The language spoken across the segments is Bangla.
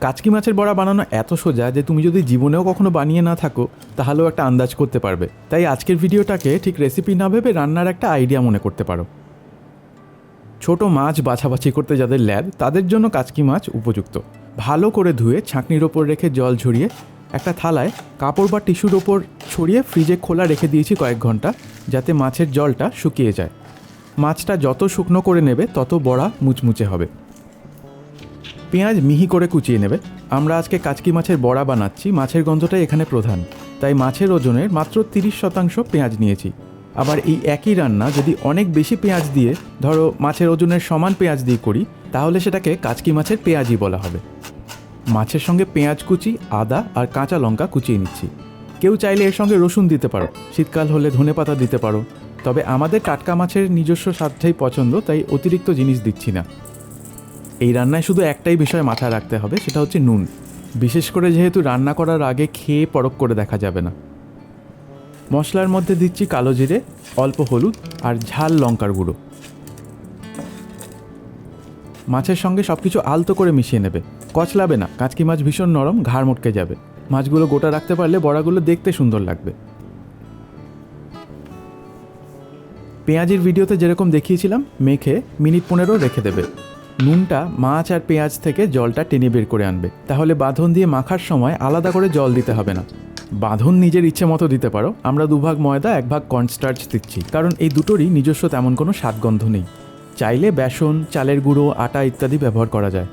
কাচকি মাছের বড়া বানানো এত সোজা যে তুমি যদি জীবনেও কখনো বানিয়ে না থাকো, তাহলেও একটা আন্দাজ করতে পারবে। তাই আজকের ভিডিওটাকে ঠিক রেসিপি না ভেবে রান্নার একটা আইডিয়া মনে করতে পারো। ছোট মাছ বাছাবাছি করতে যাদের ল্যাব, তাদের জন্য কাচকি মাছ উপযুক্ত। ভালো করে ধুয়ে ছাঁকনির ওপর রেখে জল ঝরিয়ে একটা থালায় কাপড় বা টিস্যুর ওপর ছড়িয়ে ফ্রিজে খোলা রেখে দিয়েছি কয়েক ঘণ্টা, যাতে মাছের জলটা শুকিয়ে যায়। মাছটা যত শুকনো করে নেবে, তত বড়া মুচমুচে হবে। পেঁয়াজ মিহি করে কুচিয়ে নেবে। আমরা আজকে কাচকি মাছের বড়া বানাচ্ছি, মাছের গন্ধটাই এখানে প্রধান। তাই মাছের ওজনের মাত্র তিরিশ শতাংশ পেঁয়াজ নিয়েছি। আবার এই একই রান্না যদি অনেক বেশি পেঁয়াজ দিয়ে, ধরো মাছের ওজনের সমান পেঁয়াজ দিয়ে করি, তাহলে সেটাকে কাচকি মাছের পেঁয়াজই বলা হবে। মাছের সঙ্গে পেঁয়াজ কুচি, আদা আর কাঁচা লঙ্কা কুচিয়ে নিচ্ছি। কেউ চাইলে এর সঙ্গে রসুন দিতে পারো। শীতকাল হলে ধনে পাতা দিতে পারো। তবে আমাদের টাটকা মাছের নিজস্ব স্বাদটাই পছন্দ, তাই অতিরিক্ত জিনিস দিচ্ছি না। এই রান্নায় শুধু একটাই বিষয় মাথায় রাখতে হবে, সেটা হচ্ছে নুন। বিশেষ করে যেহেতু রান্না করার আগে খেয়ে পরক করে দেখা যাবে না। মশলার মধ্যে দিচ্ছি কালো জিরে, অল্প হলুদ আর ঝাল লঙ্কার গুঁড়ো। মাছের সঙ্গে সব কিছু আলতো করে মিশিয়ে নেবে। কচলাবে না, কাঁচকি মাছ ভীষণ নরম, ঘাড় মটকে যাবে। মাছগুলো গোটা রাখতে পারলে বড়াগুলো দেখতে সুন্দর লাগবে। পেঁয়াজের ভিডিওতে যেরকম দেখিয়েছিলাম, মেখে মিনিট পনেরো রেখে দেবে। নুনটা, মাছ আর পেঁয়াজ থেকে জলটা টেনে বের করে আনবে। তাহলে বাঁধন দিয়ে মাখার সময় আলাদা করে জল দিতে হবে না। বাঁধন নিজের ইচ্ছে মতো দিতে পারো। আমরা দুভাগ ময়দা এক ভাগ কর্নস্টার্চ দিচ্ছি। কারণ এই দুটোরই নিজস্ব তেমন কোনো স্বাদগন্ধ নেই। চাইলে বেসন, চালের গুঁড়ো, আটা ইত্যাদি ব্যবহার করা যায়।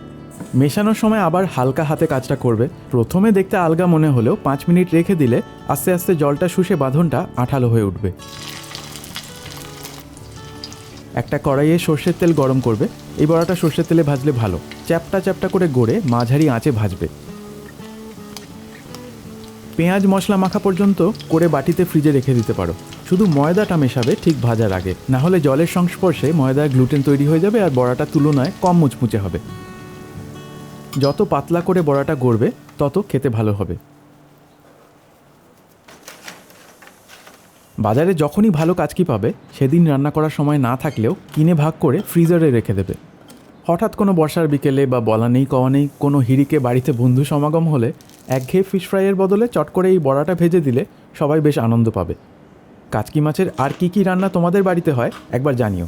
মেশানোর সময় আবার হালকা হাতে কাজটা করবে। প্রথমে দেখতে আলগা মনে হলেও পাঁচ মিনিট রেখে দিলে আস্তে আস্তে জলটা শুষে বাঁধনটা আঠালো হয়ে উঠবে। একটা কড়াইয়ে সর্ষের তেল গরম করবে। এই বড়াটা সর্ষের তেলে ভাজলে ভালো। চ্যাপটা চ্যাপটা করে গড়ে মাঝারি আঁচে ভাজবে। পেঁয়াজ মশলা মাখা পর্যন্ত করে বাটিতে ফ্রিজে রেখে দিতে পারো। শুধু ময়দাটা মেশাবে ঠিক ভাজার আগে। না হলে জলের সংস্পর্শে ময়দার গ্লুটেন তৈরি হয়ে যাবে আর বড়াটা তুলনায় কম মুচমুচে হবে। যত পাতলা করে বড়াটা গড়বে, তত খেতে ভালো হবে। বাজারে যখনই ভালো কাজকি পাবে, সেদিন রান্না করার সময় না থাকলেও কিনে ভাগ করে ফ্রিজারে রেখে দেবে। হঠাৎ কোনো বর্ষার বিকেলে বা বলা নেই কওয়া নেই কোনো হিরিকে বাড়িতে বন্ধু সমাগম হলে একঘেয়ে ফিশ ফ্রাইয়ের বদলে চট করে এই বড়াটা ভেজে দিলে সবাই বেশ আনন্দ পাবে। কাচকি মাছের আর কি কি রান্না তোমাদের বাড়িতে হয়, একবার জানিও।